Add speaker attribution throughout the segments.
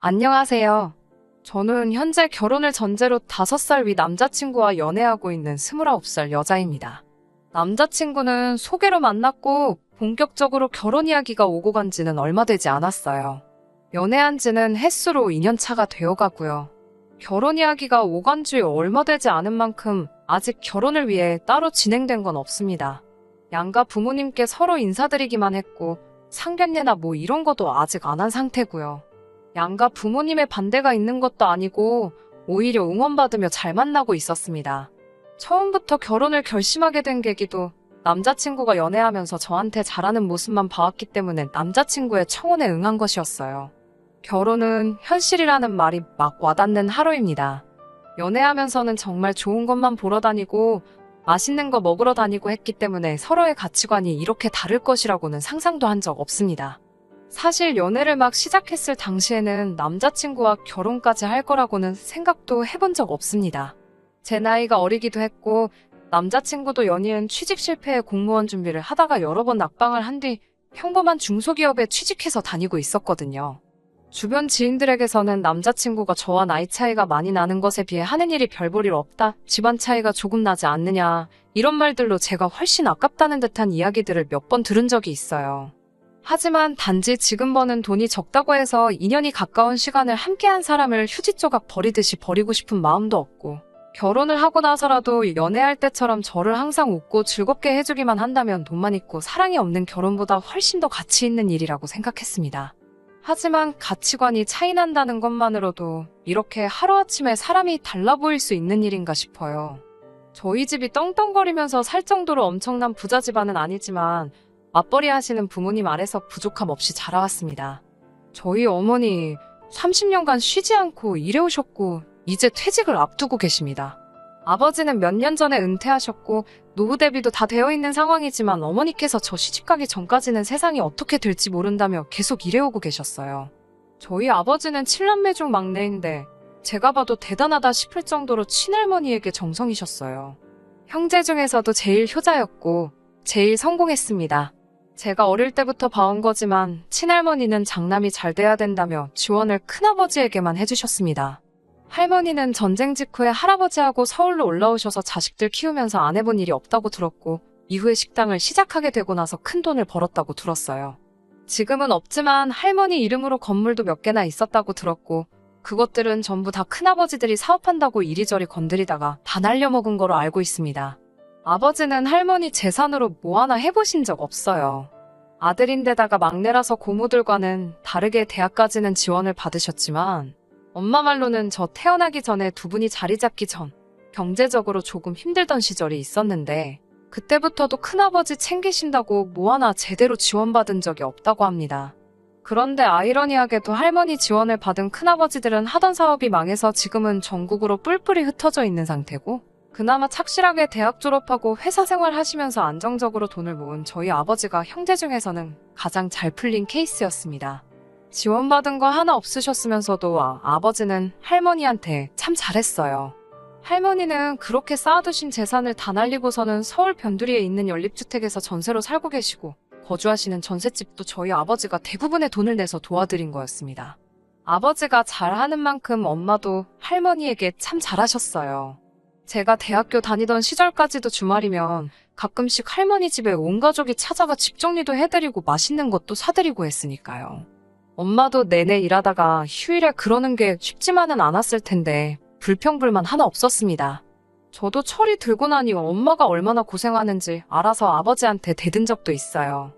Speaker 1: 안녕하세요. 저는 현재 결혼을 전제로 5살 위 남자친구와 연애하고 있는 29살 여자입니다. 남자친구는 소개로 만났고 본격적으로 결혼 이야기가 오고 간 지는 얼마 되지 않았어요. 연애한 지는 횟수로 2년 차가 되어 가고요. 결혼 이야기가 오간 지 얼마 되지 않은 만큼 아직 결혼을 위해 따로 진행된 건 없습니다. 양가 부모님께 서로 인사드리기만 했고 상견례나 뭐 이런 것도 아직 안 한 상태고요. 양가 부모님의 반대가 있는 것도 아니고 오히려 응원받으며 잘 만나고 있었습니다. 처음부터 결혼을 결심하게 된 계기도 남자친구가 연애하면서 저한테 잘하는 모습만 봐왔기 때문에 남자친구의 청혼에 응한 것이었어요. 결혼은 현실이라는 말이 막 와닿는 하루입니다. 연애하면서는 정말 좋은 것만 보러 다니고 맛있는 거 먹으러 다니고 했기 때문에 서로의 가치관이 이렇게 다를 것이라고는 상상도 한 적 없습니다. 사실 연애를 막 시작했을 당시에는 남자친구와 결혼까지 할 거라고는 생각도 해본 적 없습니다. 제 나이가 어리기도 했고 남자친구도 연이은 취직 실패에 공무원 준비를 하다가 여러 번 낙방을 한 뒤 평범한 중소기업에 취직해서 다니고 있었거든요. 주변 지인들에게서는 남자친구가 저와 나이 차이가 많이 나는 것에 비해 하는 일이 별볼일 없다, 집안 차이가 조금 나지 않느냐, 이런 말들로 제가 훨씬 아깝다는 듯한 이야기들을 몇 번 들은 적이 있어요. 하지만 단지 지금 버는 돈이 적다고 해서 2년이 가까운 시간을 함께한 사람을 휴지 조각 버리듯이 버리고 싶은 마음도 없고, 결혼을 하고 나서라도 연애할 때처럼 저를 항상 웃고 즐겁게 해주기만 한다면 돈만 있고 사랑이 없는 결혼보다 훨씬 더 가치 있는 일이라고 생각했습니다. 하지만 가치관이 차이 난다는 것만으로도 이렇게 하루아침에 사람이 달라 보일 수 있는 일인가 싶어요. 저희 집이 떵떵거리면서 살 정도로 엄청난 부자 집안은 아니지만 맞벌이 하시는 부모님 아래서 부족함 없이 자라왔습니다. 저희 어머니 30년간 쉬지 않고 일해오셨고 이제 퇴직을 앞두고 계십니다. 아버지는 몇 년 전에 은퇴하셨고 노후 대비도 다 되어 있는 상황이지만 어머니께서 저 시집가기 전까지는 세상이 어떻게 될지 모른다며 계속 일해오고 계셨어요. 저희 아버지는 7남매 중 막내인데 제가 봐도 대단하다 싶을 정도로 친할머니에게 정성이셨어요. 형제 중에서도 제일 효자였고 제일 성공했습니다. 제가 어릴 때부터 봐온 거지만 친할머니는 장남이 잘 돼야 된다며 지원을 큰아버지에게만 해주셨습니다. 할머니는 전쟁 직후에 할아버지하고 서울로 올라오셔서 자식들 키우면서 안 해본 일이 없다고 들었고 이후에 식당을 시작하게 되고 나서 큰 돈을 벌었다고 들었어요. 지금은 없지만 할머니 이름으로 건물도 몇 개나 있었다고 들었고 그것들은 전부 다 큰아버지들이 사업한다고 이리저리 건드리다가 다 날려먹은 거로 알고 있습니다. 아버지는 할머니 재산으로 뭐 하나 해보신 적 없어요. 아들인데다가 막내라서 고모들과는 다르게 대학까지는 지원을 받으셨지만 엄마 말로는 저 태어나기 전에 두 분이 자리 잡기 전 경제적으로 조금 힘들던 시절이 있었는데 그때부터도 큰아버지 챙기신다고 뭐 하나 제대로 지원받은 적이 없다고 합니다. 그런데 아이러니하게도 할머니 지원을 받은 큰아버지들은 하던 사업이 망해서 지금은 전국으로 뿔뿔이 흩어져 있는 상태고 그나마 착실하게 대학 졸업하고 회사 생활 하시면서 안정적으로 돈을 모은 저희 아버지가 형제 중에서는 가장 잘 풀린 케이스였습니다. 지원받은 거 하나 없으셨으면서도 아, 아버지는 할머니한테 참 잘했어요. 할머니는 그렇게 쌓아두신 재산을 다 날리고서는 서울 변두리에 있는 연립주택에서 전세로 살고 계시고 거주하시는 전셋집도 저희 아버지가 대부분의 돈을 내서 도와드린 거였습니다. 아버지가 잘하는 만큼 엄마도 할머니에게 참 잘하셨어요. 제가 대학교 다니던 시절까지도 주말이면 가끔씩 할머니 집에 온 가족이 찾아가 집 정리도 해드리고 맛있는 것도 사드리고 했으니까요. 엄마도 내내 일하다가 휴일에 그러는 게 쉽지만은 않았을 텐데 불평불만 하나 없었습니다. 저도 철이 들고 나니 엄마가 얼마나 고생하는지 알아서 아버지한테 대든 적도 있어요.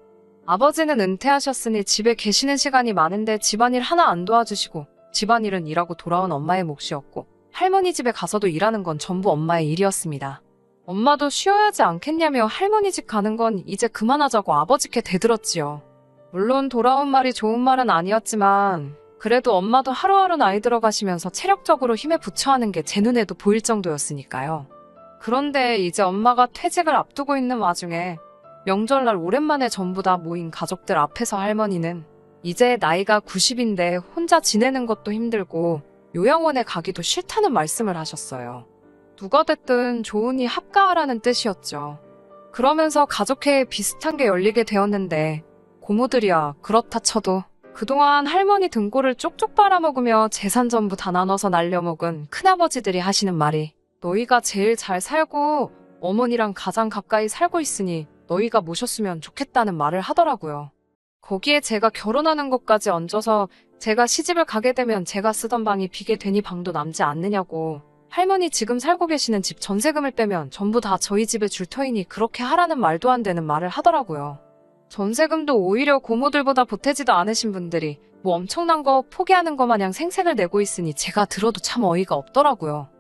Speaker 1: 아버지는 은퇴하셨으니 집에 계시는 시간이 많은데 집안일 하나 안 도와주시고 집안일은 일하고 돌아온 엄마의 몫이었고 할머니 집에 가서도 일하는 건 전부 엄마의 일이었습니다. 엄마도 쉬어야 하지 않겠냐며 할머니 집 가는 건 이제 그만하자고 아버지께 대들었지요. 물론 돌아온 말이 좋은 말은 아니었지만 그래도 엄마도 하루하루 나이 들어가시면서 체력적으로 힘에 부처하는 게 제 눈에도 보일 정도였으니까요. 그런데 이제 엄마가 퇴직을 앞두고 있는 와중에 명절날 오랜만에 전부 다 모인 가족들 앞에서 할머니는 이제 나이가 90인데 혼자 지내는 것도 힘들고 요양원에 가기도 싫다는 말씀을 하셨어요. 누가 됐든 좋으니 합가하라는 뜻이었죠. 그러면서 가족회에 비슷한 게 열리게 되었는데 고모들이야 그렇다 쳐도 그동안 할머니 등골을 쪽쪽 빨아먹으며 재산 전부 다 나눠서 날려먹은 큰아버지들이 하시는 말이 너희가 제일 잘 살고 어머니랑 가장 가까이 살고 있으니 너희가 모셨으면 좋겠다는 말을 하더라고요. 거기에 제가 결혼하는 것까지 얹어서 제가 시집을 가게 되면 제가 쓰던 방이 비게 되니 방도 남지 않느냐고 할머니 지금 살고 계시는 집 전세금을 빼면 전부 다 저희 집에 줄 터이니 그렇게 하라는 말도 안 되는 말을 하더라고요. 전세금도 오히려 고모들보다 보태지도 않으신 분들이 뭐 엄청난 거 포기하는 거 마냥 생색을 내고 있으니 제가 들어도 참 어이가 없더라고요.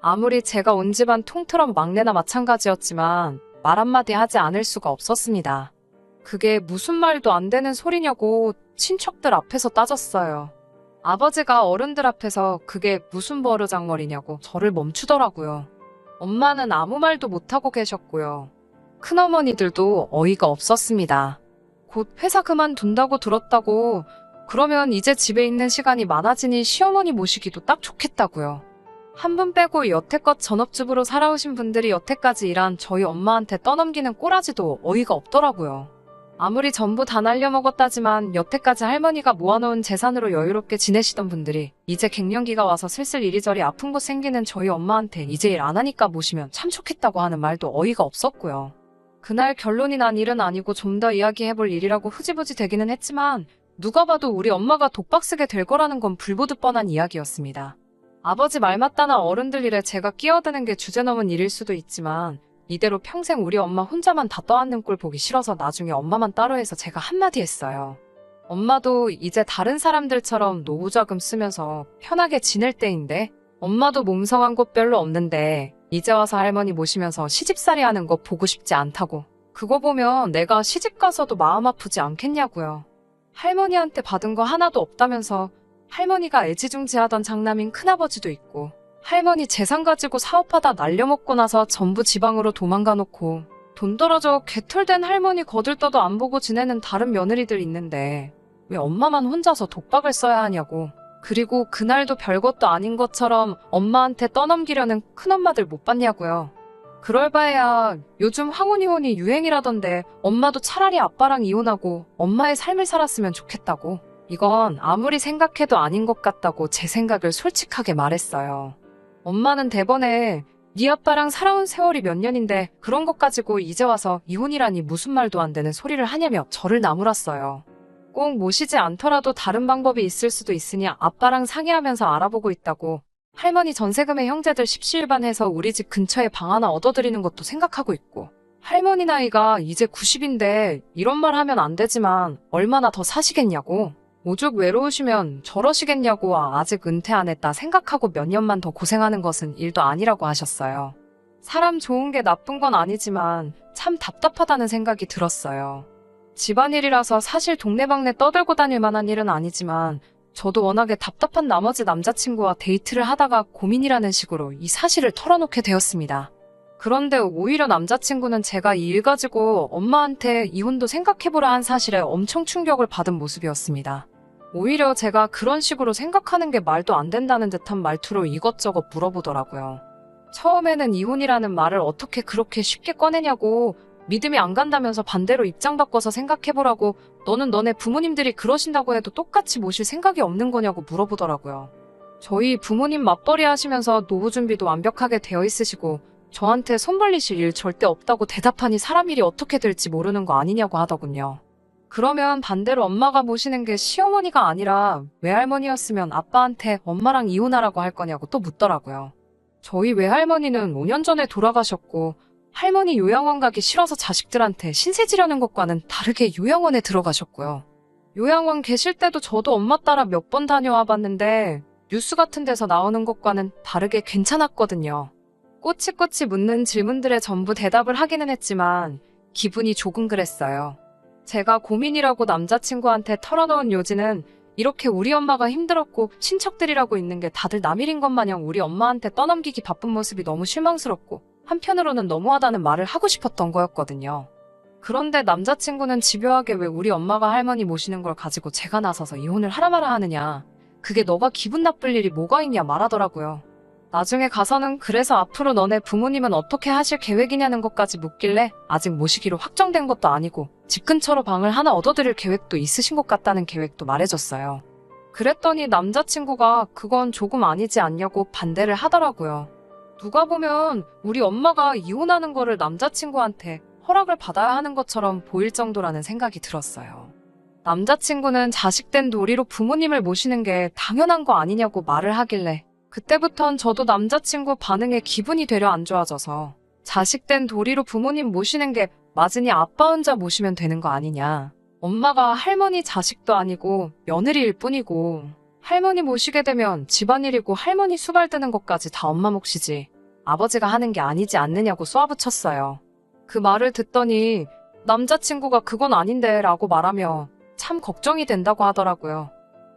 Speaker 1: 아무리 제가 온 집안 통틀어 막내나 마찬가지였지만 말 한마디 하지 않을 수가 없었습니다. 그게 무슨 말도 안 되는 소리냐고 친척들 앞에서 따졌어요. 아버지가 어른들 앞에서 그게 무슨 버르장머리냐고 저를 멈추더라고요. 엄마는 아무 말도 못하고 계셨고요. 큰어머니들도 어이가 없었습니다. 곧 회사 그만둔다고 들었다고 그러면 이제 집에 있는 시간이 많아지니 시어머니 모시기도 딱 좋겠다고요. 한 분 빼고 여태껏 전업주부로 살아오신 분들이 여태까지 일한 저희 엄마한테 떠넘기는 꼬라지도 어이가 없더라고요. 아무리 전부 다 날려먹었다지만 여태까지 할머니가 모아놓은 재산으로 여유롭게 지내시던 분들이 이제 갱년기가 와서 슬슬 이리저리 아픈 곳 생기는 저희 엄마한테 이제 일 안 하니까 모시면 참 좋겠다고 하는 말도 어이가 없었고요. 그날 결론이 난 일은 아니고 좀 더 이야기해볼 일이라고 흐지부지 되기는 했지만 누가 봐도 우리 엄마가 독박 쓰게 될 거라는 건 불보듯 뻔한 이야기였습니다. 아버지 말 맞다나 어른들 일에 제가 끼어드는 게 주제넘은 일일 수도 있지만 이대로 평생 우리 엄마 혼자만 다 떠안는 꼴 보기 싫어서 나중에 엄마만 따로 해서 제가 한마디 했어요. 엄마도 이제 다른 사람들처럼 노후자금 쓰면서 편하게 지낼 때인데 엄마도 몸성한 곳 별로 없는데 이제 와서 할머니 모시면서 시집살이 하는 거 보고 싶지 않다고. 그거 보면 내가 시집 가서도 마음 아프지 않겠냐고요. 할머니한테 받은 거 하나도 없다면서 할머니가 애지중지하던 장남인 큰아버지도 있고 할머니 재산 가지고 사업하다 날려먹고 나서 전부 지방으로 도망가 놓고 돈 떨어져 개털된 할머니 거들떠도 안 보고 지내는 다른 며느리들 있는데 왜 엄마만 혼자서 독박을 써야 하냐고. 그리고 그날도 별것도 아닌 것처럼 엄마한테 떠넘기려는 큰엄마들 못 봤냐고요. 그럴 바에야 요즘 황혼 이혼이 유행이라던데 엄마도 차라리 아빠랑 이혼하고 엄마의 삶을 살았으면 좋겠다고. 이건 아무리 생각해도 아닌 것 같다고 제 생각을 솔직하게 말했어요. 엄마는 대번에 네 아빠랑 살아온 세월이 몇 년인데 그런 것 가지고 이제 와서 이혼이라니 무슨 말도 안 되는 소리를 하냐며 저를 나무랐어요. 꼭 모시지 않더라도 다른 방법이 있을 수도 있으니 아빠랑 상의하면서 알아보고 있다고 할머니 전세금의 형제들 십시일반해서 우리 집 근처에 방 하나 얻어드리는 것도 생각하고 있고 할머니 나이가 이제 90인데 이런 말 하면 안 되지만 얼마나 더 사시겠냐고 오죽 외로우시면 저러시겠냐고 아직 은퇴 안 했다 생각하고 몇 년만 더 고생하는 것은 일도 아니라고 하셨어요. 사람 좋은 게 나쁜 건 아니지만 참 답답하다는 생각이 들었어요. 집안일이라서 사실 동네방네 떠들고 다닐 만한 일은 아니지만 저도 워낙에 답답한 나머지 남자친구와 데이트를 하다가 고민이라는 식으로 이 사실을 털어놓게 되었습니다. 그런데 오히려 남자친구는 제가 이 일 가지고 엄마한테 이혼도 생각해보라 한 사실에 엄청 충격을 받은 모습이었습니다. 오히려 제가 그런 식으로 생각하는 게 말도 안 된다는 듯한 말투로 이것저것 물어보더라고요. 처음에는 이혼이라는 말을 어떻게 그렇게 쉽게 꺼내냐고 믿음이 안 간다면서 반대로 입장 바꿔서 생각해보라고 너는 너네 부모님들이 그러신다고 해도 똑같이 모실 생각이 없는 거냐고 물어보더라고요. 저희 부모님 맞벌이 하시면서 노후 준비도 완벽하게 되어 있으시고 저한테 손 벌리실 일 절대 없다고 대답하니 사람 일이 어떻게 될지 모르는 거 아니냐고 하더군요. 그러면 반대로 엄마가 모시는 게 시어머니가 아니라 외할머니였으면 아빠한테 엄마랑 이혼하라고 할 거냐고 또 묻더라고요. 저희 외할머니는 5년 전에 돌아가셨고 할머니 요양원 가기 싫어서 자식들한테 신세 지려는 것과는 다르게 요양원에 들어가셨고요. 요양원 계실 때도 저도 엄마 따라 몇 번 다녀와 봤는데 뉴스 같은 데서 나오는 것과는 다르게 괜찮았거든요. 꼬치꼬치 묻는 질문들에 전부 대답을 하기는 했지만 기분이 조금 그랬어요. 제가 고민이라고 남자친구한테 털어놓은 요지는 이렇게 우리 엄마가 힘들었고 친척들이라고 있는 게 다들 남일인 것 마냥 우리 엄마한테 떠넘기기 바쁜 모습이 너무 실망스럽고 한편으로는 너무하다는 말을 하고 싶었던 거였거든요. 그런데 남자친구는 집요하게 왜 우리 엄마가 할머니 모시는 걸 가지고 제가 나서서 이혼을 하라 마라 하느냐. 그게 너가 기분 나쁠 일이 뭐가 있냐 말하더라고요. 나중에 가서는 그래서 앞으로 너네 부모님은 어떻게 하실 계획이냐는 것까지 묻길래 아직 모시기로 확정된 것도 아니고 집 근처로 방을 하나 얻어드릴 계획도 있으신 것 같다는 계획도 말해줬어요. 그랬더니 남자친구가 그건 조금 아니지 않냐고 반대를 하더라고요. 누가 보면 우리 엄마가 이혼하는 거를 남자친구한테 허락을 받아야 하는 것처럼 보일 정도라는 생각이 들었어요. 남자친구는 자식된 도리로 부모님을 모시는 게 당연한 거 아니냐고 말을 하길래 그때부턴 저도 남자친구 반응에 기분이 되려 안 좋아져서 자식된 도리로 부모님 모시는 게 맞으니 아빠 혼자 모시면 되는 거 아니냐. 엄마가 할머니 자식도 아니고 며느리일 뿐이고 할머니 모시게 되면 집안일이고 할머니 수발 드는 것까지 다 엄마 몫이지 아버지가 하는 게 아니지 않느냐고 쏘아붙였어요. 그 말을 듣더니 남자친구가 그건 아닌데 라고 말하며 참 걱정이 된다고 하더라고요.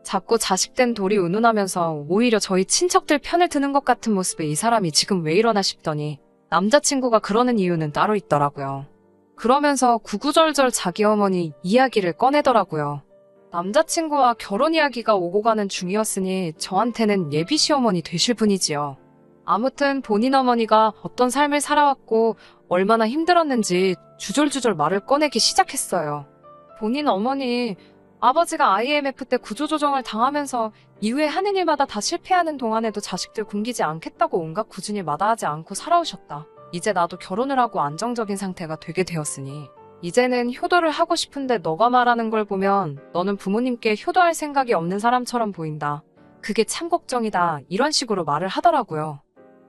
Speaker 1: 자꾸 자식된 돌이 운운하면서 오히려 저희 친척들 편을 드는 것 같은 모습에 이 사람이 지금 왜 이러나 싶더니 남자친구가 그러는 이유는 따로 있더라고요. 그러면서 구구절절 자기 어머니 이야기를 꺼내더라고요. 남자친구와 결혼 이야기가 오고 가는 중이었으니 저한테는 예비 시어머니 되실 분이지요. 아무튼 본인 어머니가 어떤 삶을 살아왔고 얼마나 힘들었는지 주절주절 말을 꺼내기 시작했어요. 본인 어머니, 아버지가 IMF 때 구조조정을 당하면서 이후에 하는 일마다 다 실패하는 동안에도 자식들 굶기지 않겠다고 온갖 구준일 마다하지 않고 살아오셨다. 이제 나도 결혼을 하고 안정적인 상태가 되게 되었으니 이제는 효도를 하고 싶은데 너가 말하는 걸 보면 너는 부모님께 효도할 생각이 없는 사람처럼 보인다. 그게 참 걱정이다. 이런 식으로 말을 하더라고요.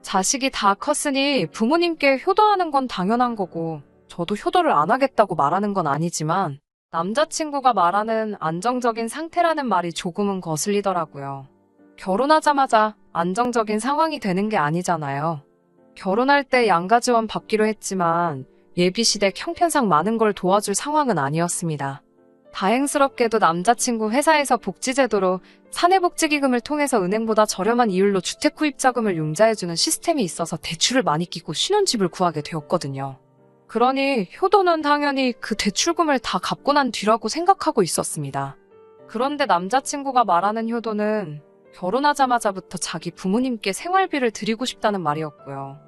Speaker 1: 자식이 다 컸으니 부모님께 효도하는 건 당연한 거고 저도 효도를 안 하겠다고 말하는 건 아니지만 남자친구가 말하는 안정적인 상태라는 말이 조금은 거슬리더라고요. 결혼하자마자 안정적인 상황이 되는 게 아니잖아요. 결혼할 때 양가 지원 받기로 했지만 예비시댁 형편상 많은 걸 도와줄 상황은 아니었습니다. 다행스럽게도 남자친구 회사에서 복지제도로 사내복지기금을 통해서 은행보다 저렴한 이율로 주택 구입 자금을 융자해주는 시스템이 있어서 대출을 많이 끼고 신혼집을 구하게 되었거든요. 그러니 효도는 당연히 그 대출금을 다 갚고 난 뒤라고 생각하고 있었습니다. 그런데 남자친구가 말하는 효도는 결혼하자마자부터 자기 부모님께 생활비를 드리고 싶다는 말이었고요.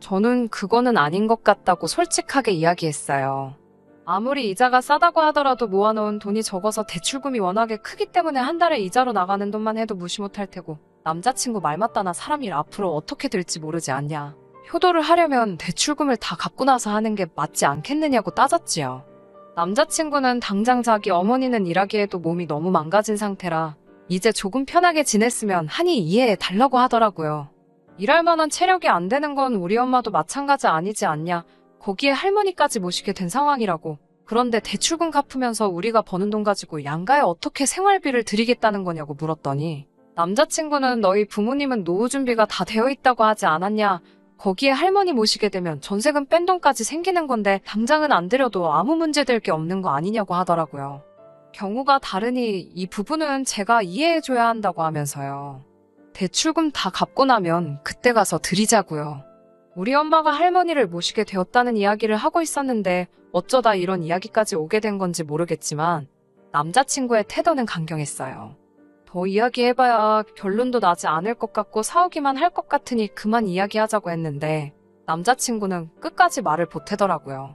Speaker 1: 저는 그거는 아닌 것 같다고 솔직하게 이야기했어요. 아무리 이자가 싸다고 하더라도 모아놓은 돈이 적어서 대출금이 워낙에 크기 때문에 한 달에 이자로 나가는 돈만 해도 무시 못할 테고 남자친구 말 맞다나 사람 일 앞으로 어떻게 될지 모르지 않냐. 효도를 하려면 대출금을 다 갚고 나서 하는 게 맞지 않겠느냐고 따졌지요. 남자친구는 당장 자기 어머니는 일하기에도 몸이 너무 망가진 상태라 이제 조금 편하게 지냈으면 하니 이해해 달라고 하더라고요. 일할 만한 체력이 안 되는 건 우리 엄마도 마찬가지 아니지 않냐. 거기에 할머니까지 모시게 된 상황이라고. 그런데 대출금 갚으면서 우리가 버는 돈 가지고 양가에 어떻게 생활비를 드리겠다는 거냐고 물었더니 남자친구는 너희 부모님은 노후 준비가 다 되어 있다고 하지 않았냐. 거기에 할머니 모시게 되면 전세금 뺀 돈까지 생기는 건데 당장은 안 드려도 아무 문제 될 게 없는 거 아니냐고 하더라고요. 경우가 다르니 이 부분은 제가 이해해줘야 한다고 하면서요. 대출금 다 갚고 나면 그때 가서 드리자고요. 우리 엄마가 할머니를 모시게 되었다는 이야기를 하고 있었는데 어쩌다 이런 이야기까지 오게 된 건지 모르겠지만 남자친구의 태도는 강경했어요. 더 이야기해봐야 결론도 나지 않을 것 같고 싸우기만 할 것 같으니 그만 이야기하자고 했는데 남자친구는 끝까지 말을 보태더라고요.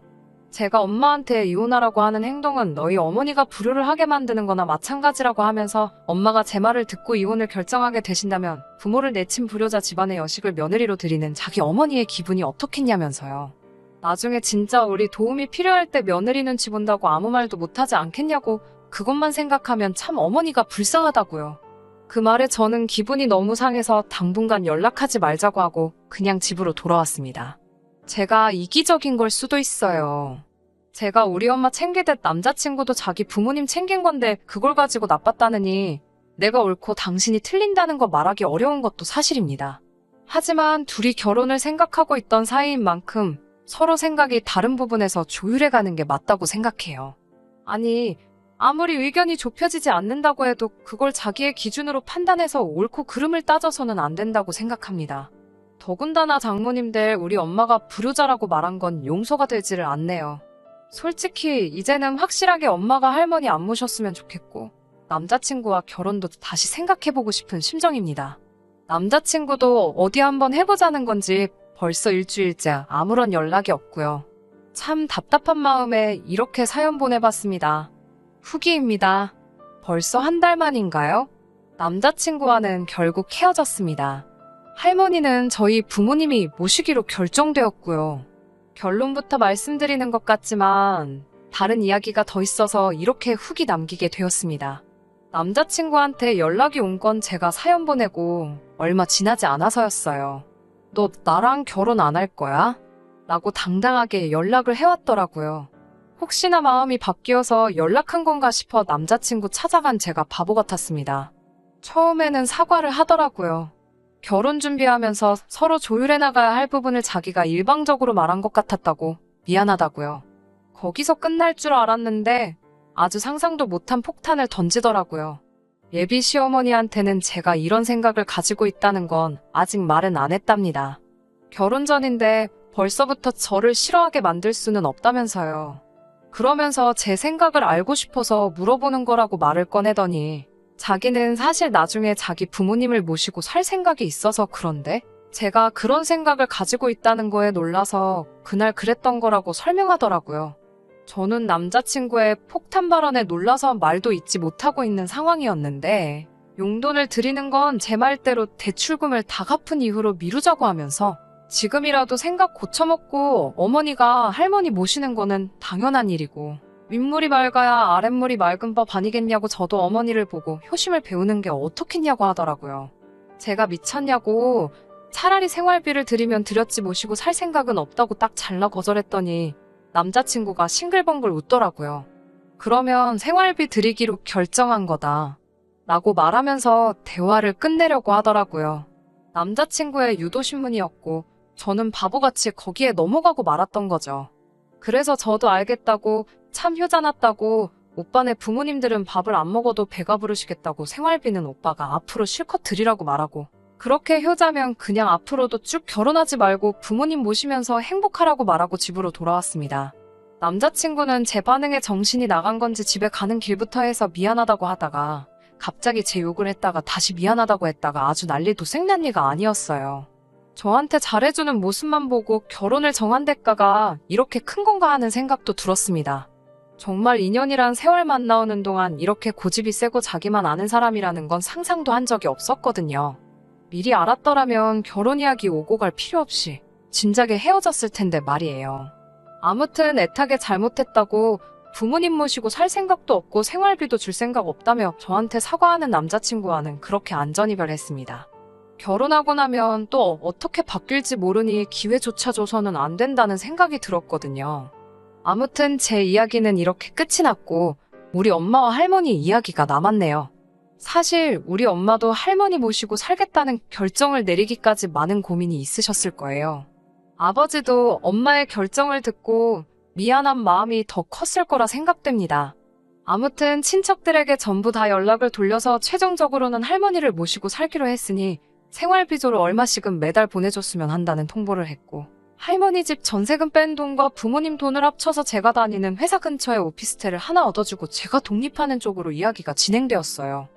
Speaker 1: 제가 엄마한테 이혼하라고 하는 행동은 너희 어머니가 불효를 하게 만드는 거나 마찬가지라고 하면서 엄마가 제 말을 듣고 이혼을 결정하게 되신다면 부모를 내친 불효자 집안의 여식을 며느리로 드리는 자기 어머니의 기분이 어떻겠냐면서요. 나중에 진짜 우리 도움이 필요할 때 며느리 눈치 본다고 아무 말도 못하지 않겠냐고 그것만 생각하면 참 어머니가 불쌍하다고요. 그 말에 저는 기분이 너무 상해서 당분간 연락하지 말자고 하고 그냥 집으로 돌아왔습니다. 제가 이기적인 걸 수도 있어요. 제가 우리 엄마 챙기듯 남자친구도 자기 부모님 챙긴 건데 그걸 가지고 나빴다느니 내가 옳고 당신이 틀린다는 거 말하기 어려운 것도 사실입니다. 하지만 둘이 결혼을 생각하고 있던 사이인 만큼 서로 생각이 다른 부분에서 조율해 가는 게 맞다고 생각해요. 아니, 아무리 의견이 좁혀지지 않는다고 해도 그걸 자기의 기준으로 판단해서 옳고 그름을 따져서는 안 된다고 생각합니다. 더군다나 장모님들 우리 엄마가 불효자라고 말한 건 용서가 되지를 않네요. 솔직히 이제는 확실하게 엄마가 할머니 안 모셨으면 좋겠고 남자친구와 결혼도 다시 생각해보고 싶은 심정입니다. 남자친구도 어디 한번 해보자는 건지 벌써 일주일째 아무런 연락이 없고요. 참 답답한 마음에 이렇게 사연 보내봤습니다. 후기입니다. 벌써 한 달 만인가요? 남자친구와는 결국 헤어졌습니다. 할머니는 저희 부모님이 모시기로 결정되었고요. 결론부터 말씀드리는 것 같지만 다른 이야기가 더 있어서 이렇게 후기 남기게 되었습니다. 남자친구한테 연락이 온 건 제가 사연 보내고 얼마 지나지 않아서였어요. 너 나랑 결혼 안 할 거야? 라고 당당하게 연락을 해왔더라고요. 혹시나 마음이 바뀌어서 연락한 건가 싶어 남자친구 찾아간 제가 바보 같았습니다. 처음에는 사과를 하더라고요. 결혼 준비하면서 서로 조율해 나가야 할 부분을 자기가 일방적으로 말한 것 같았다고 미안하다고요. 거기서 끝날 줄 알았는데 아주 상상도 못한 폭탄을 던지더라고요. 예비 시어머니한테는 제가 이런 생각을 가지고 있다는 건 아직 말은 안 했답니다. 결혼 전인데 벌써부터 저를 싫어하게 만들 수는 없다면서요. 그러면서 제 생각을 알고 싶어서 물어보는 거라고 말을 꺼내더니 자기는 사실 나중에 자기 부모님을 모시고 살 생각이 있어서 그런데 제가 그런 생각을 가지고 있다는 거에 놀라서 그날 그랬던 거라고 설명하더라고요. 저는 남자친구의 폭탄 발언에 놀라서 말도 잇지 못하고 있는 상황이었는데 용돈을 드리는 건 제 말대로 대출금을 다 갚은 이후로 미루자고 하면서 지금이라도 생각 고쳐먹고 어머니가 할머니 모시는 거는 당연한 일이고 윗물이 맑아야 아랫물이 맑은 법 아니겠냐고 저도 어머니를 보고 효심을 배우는 게 어떻겠냐고 하더라고요. 제가 미쳤냐고 차라리 생활비를 드리면 드렸지 모시고 살 생각은 없다고 딱 잘라 거절했더니 남자친구가 싱글벙글 웃더라고요. 그러면 생활비 드리기로 결정한 거다. 라고 말하면서 대화를 끝내려고 하더라고요. 남자친구의 유도신문이었고 저는 바보같이 거기에 넘어가고 말았던 거죠. 그래서 저도 알겠다고 참 효자났다고 오빠네 부모님들은 밥을 안 먹어도 배가 부르시겠다고 생활비는 오빠가 앞으로 실컷 드리라고 말하고 그렇게 효자면 그냥 앞으로도 쭉 결혼하지 말고 부모님 모시면서 행복하라고 말하고 집으로 돌아왔습니다. 남자친구는 제 반응에 정신이 나간 건지 집에 가는 길부터 해서 미안하다고 하다가 갑자기 제 욕을 했다가 다시 미안하다고 했다가 아주 난리 도 생난리가 아니었어요. 저한테 잘해주는 모습만 보고 결혼을 정한 대가가 이렇게 큰 건가 하는 생각도 들었습니다. 정말 인연이란 세월만 나오는 동안 이렇게 고집이 세고 자기만 아는 사람이라는 건 상상도 한 적이 없었거든요. 미리 알았더라면 결혼 이야기 오고 갈 필요 없이 진작에 헤어졌을 텐데 말이에요. 아무튼 애타게 잘못했다고 부모님 모시고 살 생각도 없고 생활비도 줄 생각 없다며 저한테 사과하는 남자친구와는 그렇게 안전이별했습니다. 결혼하고 나면 또 어떻게 바뀔지 모르니 기회조차 줘서는 안 된다는 생각이 들었거든요. 아무튼 제 이야기는 이렇게 끝이 났고 우리 엄마와 할머니 이야기가 남았네요. 사실 우리 엄마도 할머니 모시고 살겠다는 결정을 내리기까지 많은 고민이 있으셨을 거예요. 아버지도 엄마의 결정을 듣고 미안한 마음이 더 컸을 거라 생각됩니다. 아무튼 친척들에게 전부 다 연락을 돌려서 최종적으로는 할머니를 모시고 살기로 했으니 생활비조로 얼마씩은 매달 보내줬으면 한다는 통보를 했고 할머니 집 전세금 뺀 돈과 부모님 돈을 합쳐서 제가 다니는 회사 근처에 오피스텔을 하나 얻어주고 제가 독립하는 쪽으로 이야기가 진행되었어요.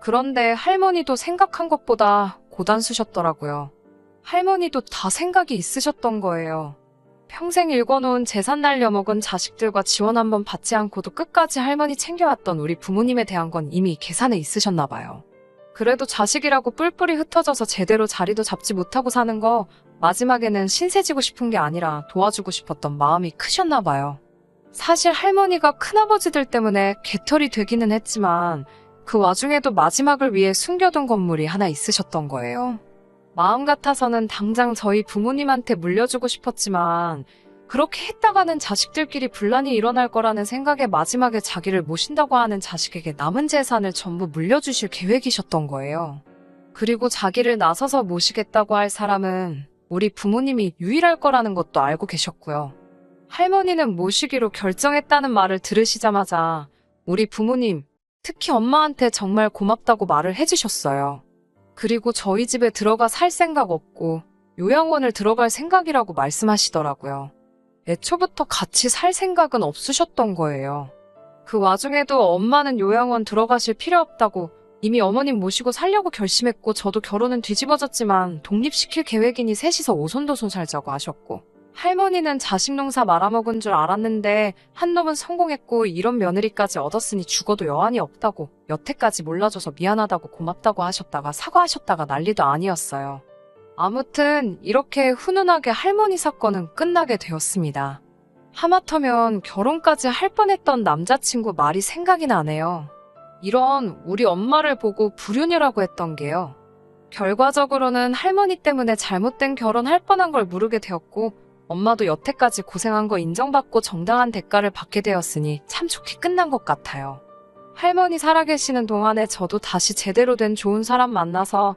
Speaker 1: 그런데 할머니도 생각한 것보다 고단수셨더라고요. 할머니도 다 생각이 있으셨던 거예요. 평생 일궈놓은 재산 날려먹은 자식들과 지원 한번 받지 않고도 끝까지 할머니 챙겨왔던 우리 부모님에 대한 건 이미 계산에 있으셨나 봐요. 그래도 자식이라고 뿔뿔이 흩어져서 제대로 자리도 잡지 못하고 사는 거 마지막에는 신세지고 싶은 게 아니라 도와주고 싶었던 마음이 크셨나 봐요. 사실 할머니가 큰아버지들 때문에 개털이 되기는 했지만 그 와중에도 마지막을 위해 숨겨둔 건물이 하나 있으셨던 거예요. 마음 같아서는 당장 저희 부모님한테 물려주고 싶었지만 그렇게 했다가는 자식들끼리 분란이 일어날 거라는 생각에 마지막에 자기를 모신다고 하는 자식에게 남은 재산을 전부 물려주실 계획이셨던 거예요. 그리고 자기를 나서서 모시겠다고 할 사람은 우리 부모님이 유일할 거라는 것도 알고 계셨고요. 할머니는 모시기로 결정했다는 말을 들으시자마자 우리 부모님, 특히 엄마한테 정말 고맙다고 말을 해주셨어요. 그리고 저희 집에 들어가 살 생각 없고 요양원을 들어갈 생각이라고 말씀하시더라고요. 애초부터 같이 살 생각은 없으셨던 거예요. 그 와중에도 엄마는 요양원 들어가실 필요 없다고 이미 어머님 모시고 살려고 결심했고 저도 결혼은 뒤집어졌지만 독립시킬 계획이니 셋이서 오손도손 살자고 하셨고 할머니는 자식 농사 말아먹은 줄 알았는데 한 놈은 성공했고 이런 며느리까지 얻었으니 죽어도 여한이 없다고 여태까지 몰라줘서 미안하다고 고맙다고 하셨다가 사과하셨다가 난리도 아니었어요. 아무튼 이렇게 훈훈하게 할머니 사건은 끝나게 되었습니다. 하마터면 결혼까지 할 뻔했던 남자친구 말이 생각이 나네요. 이런 우리 엄마를 보고 불륜이라고 했던 게요. 결과적으로는 할머니 때문에 잘못된 결혼할 뻔한 걸 모르게 되었고 엄마도 여태까지 고생한 거 인정받고 정당한 대가를 받게 되었으니 참 좋게 끝난 것 같아요. 할머니 살아계시는 동안에 저도 다시 제대로 된 좋은 사람 만나서